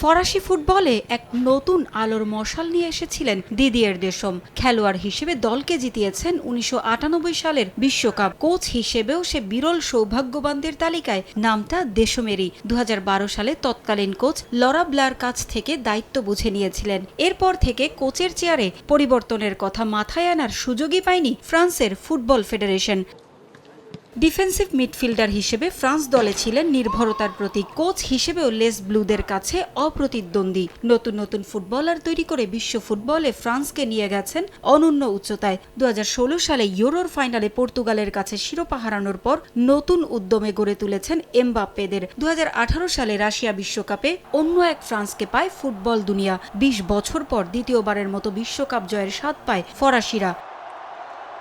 ফরাসি ফুটবলে এক নতুন আলোর মশাল নিয়ে এসেছিলেন দিদিয়ের দেশম। খেলোয়াড় হিসেবে দলকে জিতিয়েছেন উনিশশো আটানব্বই সালের বিশ্বকাপ। কোচ হিসেবেও সে বিরল সৌভাগ্যবানদের তালিকায় নামটা দেশমেরই। দু হাজার বারো সালে তৎকালীন কোচ লরা ব্লার কাছ থেকে দায়িত্ব বুঝে নিয়েছিলেন। এরপর থেকে কোচের চেয়ারে পরিবর্তনের কথা মাথায় আনার সুযোগই পায়নি ফ্রান্সের ফুটবল ফেডারেশন। ডিফেন্সিভ মিডফিল্ডার হিসেবে ফ্রান্স দলে ছিলেন নির্ভরতার প্রতীক কোচ হিসেবেও লেস ব্লুদের কাছে অপ্রতিদ্বন্দ্বী। নতুন নতুন ফুটবলার তৈরি করে বিশ্ব ফুটবলে ফ্রান্সকে নিয়ে গেছেন অনন্য উচ্চতায়। দু হাজার ষোলো সালে ইউরোর ফাইনালে পর্তুগালের কাছে শিরোপা হারানোর পর নতুন উদ্যমে গড়ে তুলেছেন এমবাপ্পেদের। দু হাজার আঠারো সালে রাশিয়া বিশ্বকাপে অন্য এক ফ্রান্সকে পায় ফুটবল দুনিয়া। বিশ বছর পর দ্বিতীয়বারের মতো বিশ্বকাপ জয়ের স্বাদ পায় ফরাসিরা।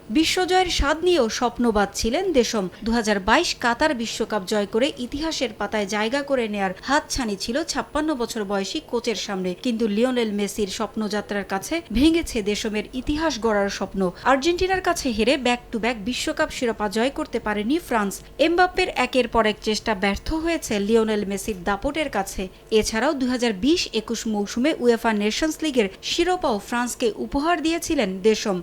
বিশ্বজয়ের স্বাদ নিয়েও স্বপ্নবাদ ছিলেন দেশম। দুহাজার বাইশ কাতার বিশ্বকাপ জয় করে ইতিহাসের পাতায় জায়গা করে নেয়ার হাতছানি ছিল ছাপ্পান্ন বছর বয়সী কোচের সামনে। কিন্তু লিওনেল মেসির স্বপ্নযাত্রার কাছে ভেঙেছে দেশমের ইতিহাস গড়ার স্বপ্ন। আর্জেন্টিনার কাছে হেরে ব্যাক টু ব্যাক বিশ্বকাপ শিরোপা জয় করতে পারেনি ফ্রান্স। এমবাপ্পের একের পর এক চেষ্টা ব্যর্থ হয়েছে লিওনেল মেসির দাপটের কাছে। এছাড়াও দু হাজার মৌসুমে উয়েফা নেশনস লিগের শিরোপাও ফ্রান্সকে উপহার দিয়েছিলেন দেশম।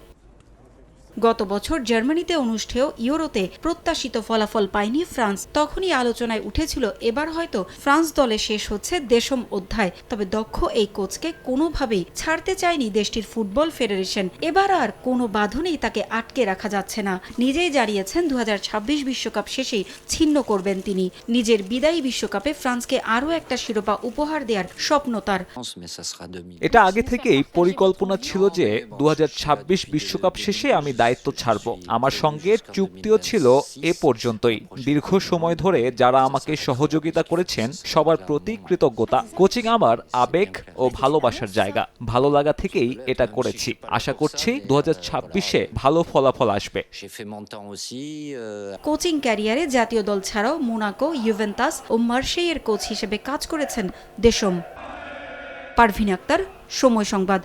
গত বছর জার্মানিতে অনুষ্ঠেয় ইউরোতে প্রত্যাশিত ফলাফল পায়নি ফ্রান্স। তখনই আলোচনায় উঠেছিল এবার হয়তো ফ্রান্স দলে শেষ হচ্ছে দেশম অধ্যায়। তবে দক্ষ এই কোচকে কোনোভাবেই ছাড়তে চায়নি দেশটির ফুটবল ফেডারেশন। এবার আর কোনো বাঁধনেই তাকে আটকে রাখা যাচ্ছে না। নিজেই জানিয়েছেন দু বিশ্বকাপ শেষেই ছিন্ন করবেন তিনি। নিজের বিদায়ী বিশ্বকাপে ফ্রান্সকে আরও একটা শিরোপা উপহার দেওয়ার স্বপ্ন তার। এটা আগে থেকেই পরিকল্পনা ছিল যে দু বিশ্বকাপ শেষে আমি দায়িত্ব ছাড়ব। আমার সঙ্গে চুক্তিও ছিল এ পর্যন্তই। দীর্ঘ সময় ধরে যারা আমাকে সহযোগিতা করেছেন সবার প্রতি কৃতজ্ঞতা। কোচিং আমার আবেগ ও ভালোবাসার জায়গা। ভালো লাগা থেকেই এটা করেছি। আশা করছি দু ছাব্বিশে ভালো ফলাফল আসবে। Euh, কোচিং ক্যারিয়ারে জাতীয় দল ছাড়াও মোনাকো ইউভেন্তাস ও মার্শেইয়ের কোচ হিসেবে কাজ করেছেন দেশম। পারভিন আক্তার সময় সংবাদ।